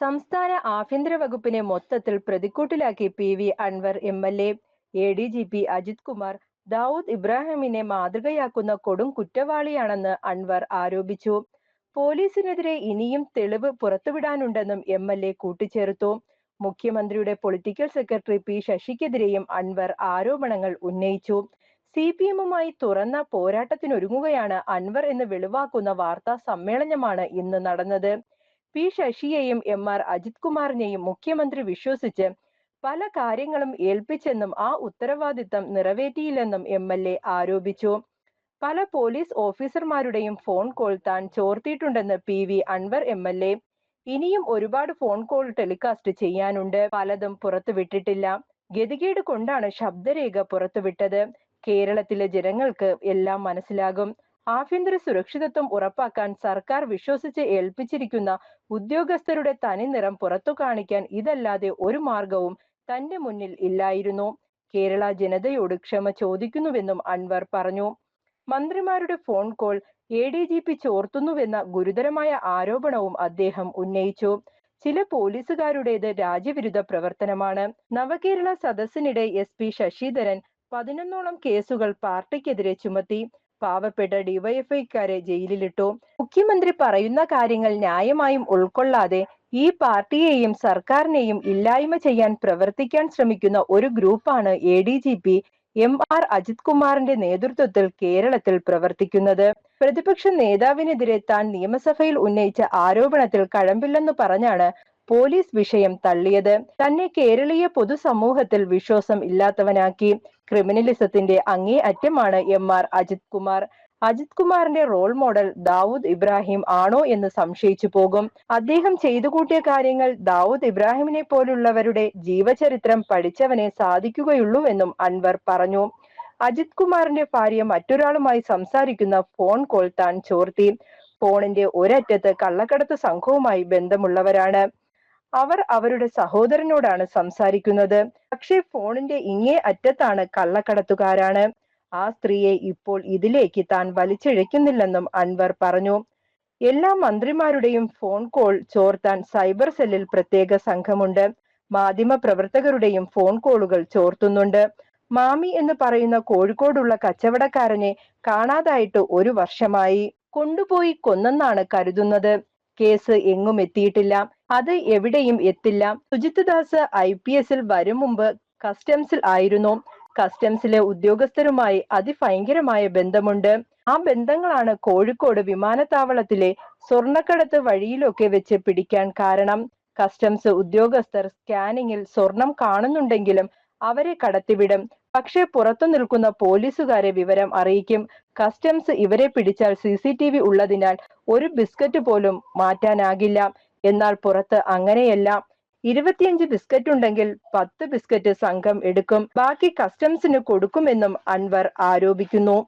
സംസ്ഥാന ആഭ്യന്തര വകുപ്പിനെ മൊത്തത്തിൽ പ്രതിക്കൂട്ടിലാക്കി P V Anvar M L A A D G P Ajith Kumar Dawood ഇബ്രാഹിമിനെ മാതൃകയാക്കുന്ന കൊടും കുറ്റവാളിയാണെന്ന് അൻവർ ആരോപിച്ചു. പോലീസിനെതിരെ ഇനിയും തെളിവ് പുറത്തുവിടാനുണ്ടെന്നും എം എൽ എ കൂട്ടിച്ചേർത്തു. മുഖ്യമന്ത്രിയുടെ പൊളിറ്റിക്കൽ സെക്രട്ടറി പി ശശിക്കെതിരെയും അൻവർ ആരോപണങ്ങൾ ഉന്നയിച്ചു. സി പി എമ്മുമായി തുറന്ന പോരാട്ടത്തിനൊരുങ്ങുകയാണ് അൻവർ എന്ന് വെളിവാക്കുന്ന വാർത്താ സമ്മേളനമാണ് ഇന്ന് നടന്നത്. പി ശശിയെയും എം ആർ അജിത് കുമാറിനെയും മുഖ്യമന്ത്രി വിശ്വസിച്ച് പല കാര്യങ്ങളും ഏൽപ്പിച്ചെന്നും ആ ഉത്തരവാദിത്തം നിറവേറ്റിയില്ലെന്നും എം എൽ എ ആരോപിച്ചു. പല പോലീസ് ഓഫീസർമാരുടെയും ഫോൺ കോൾ താൻ ചോർത്തിയിട്ടുണ്ടെന്ന് P V Anvar M L A ഇനിയും ഒരുപാട് ഫോൺ കോൾ ടെലികാസ്റ്റ് ചെയ്യാനുണ്ട്. പലതും പുറത്തുവിട്ടിട്ടില്ല ഗതികേട് കൊണ്ടാണ് ശബ്ദരേഖ പുറത്തുവിട്ടത്. കേരളത്തിലെ ജനങ്ങൾക്ക് എല്ലാം മനസ്സിലാകും. ആഭ്യന്തര സുരക്ഷിതത്വം ഉറപ്പാക്കാൻ സർക്കാർ വിശ്വസിച്ച് ഏൽപ്പിച്ചിരിക്കുന്ന ഉദ്യോഗസ്ഥരുടെ തനിനിറം പുറത്തു കാണിക്കാൻ ഇതല്ലാതെ ഒരു മാർഗവും തന്റെ മുന്നിൽ ഇല്ലായിരുന്നു. കേരള ജനതയോട് ക്ഷമ ചോദിക്കുന്നുവെന്നും അൻവർ പറഞ്ഞു. മന്ത്രിമാരുടെ phone call A D G P ചോർത്തുന്നുവെന്ന ഗുരുതരമായ ആരോപണവും അദ്ദേഹം ഉന്നയിച്ചു. ചില പോലീസുകാരുടേത് രാജ്യവിരുദ്ധ പ്രവർത്തനമാണ്. നവകേരള സദസ്സിനിടെ എസ് പി ശശിധരൻ പതിനൊന്നോളം കേസുകൾ പാർട്ടിക്കെതിരെ ചുമത്തി. പാവപ്പെട്ട ഡിവൈഎഫ്ഐക്കാരെ ജയിലിലിട്ടു. മുഖ്യമന്ത്രി പറയുന്ന കാര്യങ്ങൾ ന്യായമായും ഉൾക്കൊള്ളാതെ ഈ പാർട്ടിയെയും സർക്കാരിനെയും ഇല്ലായ്മ ചെയ്യാൻ പ്രവർത്തിക്കാൻ ശ്രമിക്കുന്ന ഒരു ഗ്രൂപ്പാണ് A D G P M R Ajith കുമാറിന്റെ നേതൃത്വത്തിൽ കേരളത്തിൽ പ്രവർത്തിക്കുന്നത്. പ്രതിപക്ഷ നേതാവിനെതിരെ താൻ നിയമസഭയിൽ ഉന്നയിച്ച ആരോപണത്തിൽ കഴമ്പില്ലെന്ന് പറഞ്ഞാണ് പോലീസ് വിഷയം തള്ളിയത് തന്നെ കേരളീയ പൊതുസമൂഹത്തിൽ വിശ്വാസം ഇല്ലാത്തവനാക്കി ക്രിമിനലിസത്തിന്റെ അങ്ങേ അറ്റമാണ് എം ആർ അജിത് കുമാർ. അജിത് കുമാറിന്റെ റോൾ മോഡൽ ദാവൂദ് ഇബ്രാഹിം ആണോ എന്ന് സംശയിച്ചു പോകും. അദ്ദേഹം ചെയ്തു കൂട്ടിയ കാര്യങ്ങൾ ദാവൂദ് ഇബ്രാഹിമിനെ പോലുള്ളവരുടെ ജീവചരിത്രം പഠിച്ചവനെ സാധിക്കുകയുള്ളൂവെന്നും അൻവർ പറഞ്ഞു. അജിത് കുമാറിന്റെ ഭാര്യ മറ്റൊരാളുമായി സംസാരിക്കുന്ന ഫോൺ കോൾ താൻ ചോർത്തി. ഫോണിന്റെ ഒരറ്റത്ത് കള്ളക്കടത്ത് സംഘവുമായി ബന്ധമുള്ളവരാണ്. അവർ അവരുടെ സഹോദരനോടാണ് സംസാരിക്കുന്നത്. പക്ഷേ ഫോണിന്റെ ഇങ്ങേ അറ്റത്താണ് കള്ളക്കടത്തുകാരാണ്. ആ സ്ത്രീയെ ഇപ്പോൾ ഇതിലേക്ക് താൻ വലിച്ചിഴയ്ക്കുന്നില്ലെന്നും അൻവർ പറഞ്ഞു. എല്ലാ മന്ത്രിമാരുടെയും ഫോൺ കോൾ ചോർത്താൻ സൈബർ സെല്ലിൽ പ്രത്യേക സംഘമുണ്ട്. മാധ്യമ പ്രവർത്തകരുടെയും ഫോൺ കോളുകൾ ചോർത്തുന്നുണ്ട്. മാമി എന്ന് പറയുന്ന കോഴിക്കോടുള്ള കച്ചവടക്കാരനെ കാണാതായിട്ട് ഒരു വർഷമായി. കൊണ്ടുപോയി കൊന്നെന്നാണ് കരുതുന്നത്. കേസ് എങ്ങും എത്തിയിട്ടില്ല. അത് എവിടെയും എത്തില്ല. സുജിത് ദാസ് ഐ പി എസിൽ വരും മുമ്പ് കസ്റ്റംസിൽ ആയിരുന്നു. കസ്റ്റംസിലെ ഉദ്യോഗസ്ഥരുമായി അതിഭയങ്കരമായ ബന്ധമുണ്ട്. ആ ബന്ധങ്ങളാണ് കോഴിക്കോട് വിമാനത്താവളത്തിലെ സ്വർണക്കടത്ത് വഴിയിലൊക്കെ വെച്ച് പിടിക്കാൻ കാരണം. കസ്റ്റംസ് ഉദ്യോഗസ്ഥർ സ്കാനിങ്ങിൽ സ്വർണം കാണുന്നുണ്ടെങ്കിലും അവരെ കടത്തിവിടും. പക്ഷേ പുറത്തു നിൽക്കുന്ന പോലീസുകാരെ വിവരം അറിയിക്കും. കസ്റ്റംസ് ഇവരെ പിടിച്ചാൽ സി സി ടി വി ഉള്ളതിനാൽ ഒരു ബിസ്ക്കറ്റ് പോലും മാറ്റാനാകില്ല. എന്നാൽ പുറത്ത് അങ്ങനെയല്ല. ഇരുപത്തിയഞ്ച് ബിസ്ക്കറ്റ് ഉണ്ടെങ്കിൽ പത്ത് ബിസ്ക്കറ്റ് സംഘം എടുക്കും. ബാക്കി കസ്റ്റംസിന് കൊടുക്കുമെന്നും അൻവർ ആരോപിക്കുന്നു.